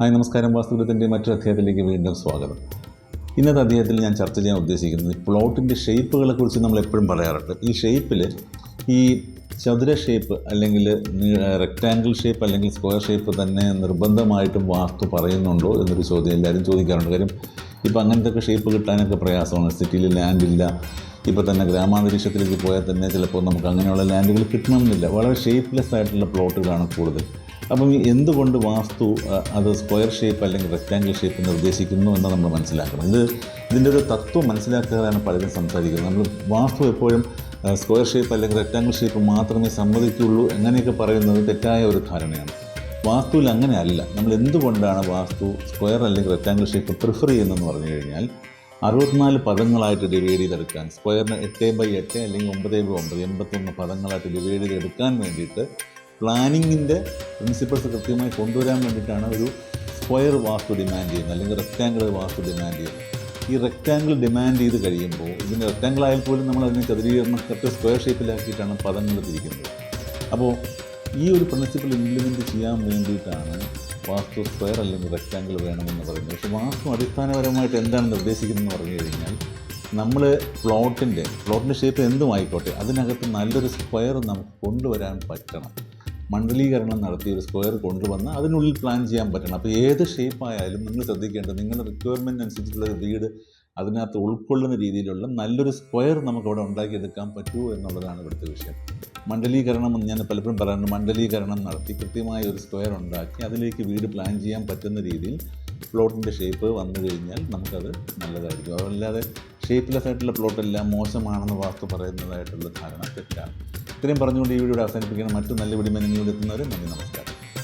Hi നമസ്കാരം. വാസ്തുവിദ്യത്തിന്റെ മറ്റൊരു അധ്യായത്തിലേക്ക് വീണ്ടും സ്വാഗതം. ഇന്നത്തെ അധ്യായത്തിൽ ഞാൻ ചർച്ച ചെയ്യാൻ ഉദ്ദേശിക്കുന്നത് പ്ലോട്ടിന്റെ ഷേപ്പുകളെ കുറിച്ച് നമ്മൾ എപ്പോഴും പറയാറുണ്ട്. ഈ ഷേപ്പിൽ ഈ ചതുര ഷേപ്പ് അല്ലെങ്കിൽ റെക്റ്റാങ്കിൾ ഷേപ്പ് അല്ലെങ്കിൽ സ്ക്വയർ ഷേപ്പ് തന്നെ നിർബന്ധമായിട്ടും വാസ്തു പറയുന്നുണ്ടോ എന്നൊരു ചോദ്യം എല്ലാവരും ചോദിക്കാറുണ്ട്. കാര്യം ഇപ്പോൾ അങ്ങനത്തെ ഷേപ്പ് കിട്ടാനൊക്കെ പ്രയാസമാണ്. സിറ്റിയിൽ ലാൻഡ് ഇല്ല. ഇപ്പോൾ തന്നെ ഗ്രാമാന്തരീക്ഷത്തിലേക്ക് പോയാൽ തന്നെ ചിലപ്പോൾ നമുക്ക് അങ്ങനെയുള്ള ലാൻഡുകൾ കിട്ടണമെന്നില്ല. വളരെ ഷേപ്പ്ലെസ് ആയിട്ടുള്ള പ്ലോട്ടുകളാണ് കൂടുതൽ. അപ്പം എന്തുകൊണ്ട് വാസ്തു അത് സ്ക്വയർ ഷേപ്പ് അല്ലെങ്കിൽ റെക്റ്റാങ്കിൾ ഷേപ്പ് നിർദ്ദേശിക്കുന്നു എന്ന് നമ്മൾ മനസ്സിലാക്കണം. ഇത് ഇതിന്റെ ഒരു തത്വം മനസ്സിലാക്കാതാണ് പലരും സംസാരിക്കുന്നത്. നമ്മൾ വാസ്തു എപ്പോഴും സ്ക്വയർ ഷേപ്പ് അല്ലെങ്കിൽ റെക്റ്റാങ്കിൾ ഷേപ്പ് മാത്രമേ സമ്മതിക്കുള്ളൂ അങ്ങനെയൊക്കെ പറയുന്നത് തെറ്റായ ഒരു ധാരണയാണ്. വാസ്തുവിൽ അങ്ങനെയല്ല നമ്മൾ എന്തുകൊണ്ടാണ് വാസ്തു സ്ക്വയർ അല്ലെങ്കിൽ റെക്റ്റാങ്കിൾ ഷേപ്പ് പ്രിഫർ ചെയ്യുന്നതെന്ന് പറഞ്ഞു കഴിഞ്ഞാൽ അറുപത്തിനാല് പദങ്ങളായിട്ട് ഡിവൈഡ് ചെയ്തെടുക്കാൻ സ്ക്വയറിന് എട്ട് ബൈ എട്ട് അല്ലെങ്കിൽ ഒമ്പത് ബൈ ഒമ്പത് എൺപത്തൊന്ന് പദങ്ങളായിട്ട് ഡിവൈഡ് ചെയ്തെടുക്കാൻ വേണ്ടിയിട്ട് പ്ലാനിങ്ങിന്റെ പ്രിൻസിപ്പിൾസ് കൃത്യമായി കൊണ്ടുവരാൻ വേണ്ടിയിട്ടാണ് ഒരു സ്ക്വയർ വാസ്തു ഡിമാൻഡ് ചെയ്യുന്നത് അല്ലെങ്കിൽ റെക്റ്റാങ്കിൾ വാസ്തു ഡിമാൻഡ് ചെയ്യുന്നത്. ഈ റെക്റ്റാങ്കിൾ ഡിമാൻഡ് ചെയ്ത് കഴിയുമ്പോൾ ഇതിന്റെ റെക്റ്റാങ്കിൾ ആയാൽ പോലും നമ്മൾ അതിനെ ചതുരീകരണം കറക്റ്റ് സ്ക്വയർ ഷേപ്പിലാക്കിയിട്ടാണ് പദങ്ങൾ തിരിക്കുന്നത്. അപ്പോൾ ഈ ഒരു പ്രിൻസിപ്പിൾ ഇംപ്ലിമെന്റ് ചെയ്യാൻ വേണ്ടിയിട്ടാണ് വാസ്തു സ്ക്വയർ അല്ലെങ്കിൽ റെക്റ്റാങ്കിൾ വേണമെന്ന് പറയുന്നത്. പക്ഷേ വാസ്തു അടിസ്ഥാനപരമായിട്ട് എന്താണ് നിർദ്ദേശിക്കുന്നതെന്ന് പറഞ്ഞു കഴിഞ്ഞാൽ നമ്മൾ പ്ലോട്ടിന്റെ പ്ലോട്ടിന്റെ ഷേപ്പ് എന്തും ആയിക്കോട്ടെ അതിനകത്ത് നല്ലൊരു സ്ക്വയർ നമുക്ക് കൊണ്ടുവരാൻ പറ്റണം. മണ്ഡലീകരണം നടത്തി ഒരു സ്ക്വയർ കൊണ്ടുവന്ന് അതിനുള്ളിൽ പ്ലാൻ ചെയ്യാൻ പറ്റണം. അപ്പോൾ ഏത് ഷേപ്പായാലും നിങ്ങൾ ശ്രദ്ധിക്കേണ്ടത് നിങ്ങളുടെ റിക്വയർമെന്റ് അനുസരിച്ചുള്ള വീട് അതിനകത്ത് ഉൾക്കൊള്ളുന്ന രീതിയിലുള്ള നല്ലൊരു സ്ക്വയർ നമുക്ക് അവിടെ ഉണ്ടാക്കിയെടുക്കാൻ പറ്റുമോ എന്നുള്ളതാണ് ഇവിടുത്തെ വിഷയം. മണ്ഡലീകരണം എന്ന് ഞാൻ പലപ്പോഴും പറയാറുണ്ട്. മണ്ഡലീകരണം നടത്തി കൃത്യമായ ഒരു സ്ക്വയർ ഉണ്ടാക്കി അതിലേക്ക് വീട് പ്ലാൻ ചെയ്യാൻ പറ്റുന്ന രീതിയിൽ പ്ലോട്ടിന്റെ ഷേപ്പ് വന്നു കഴിഞ്ഞാൽ നമുക്കത് നല്ലതായിരിക്കും. അതല്ലാതെ ഷേപ്പ്ലെസ് ആയിട്ടുള്ള പ്ലോട്ടെല്ലാം മോശമാണെന്ന് വാസ്തു പറയുന്നതായിട്ടുള്ള ധാരണ തെറ്റാണ്. ഇത്രയും പറഞ്ഞുകൊണ്ട് ഈ വീഡിയോ അവസാനിപ്പിക്കുന്ന മറ്റു നല്ല എത്തുന്നവരെ നന്ദി നമസ്കാരം.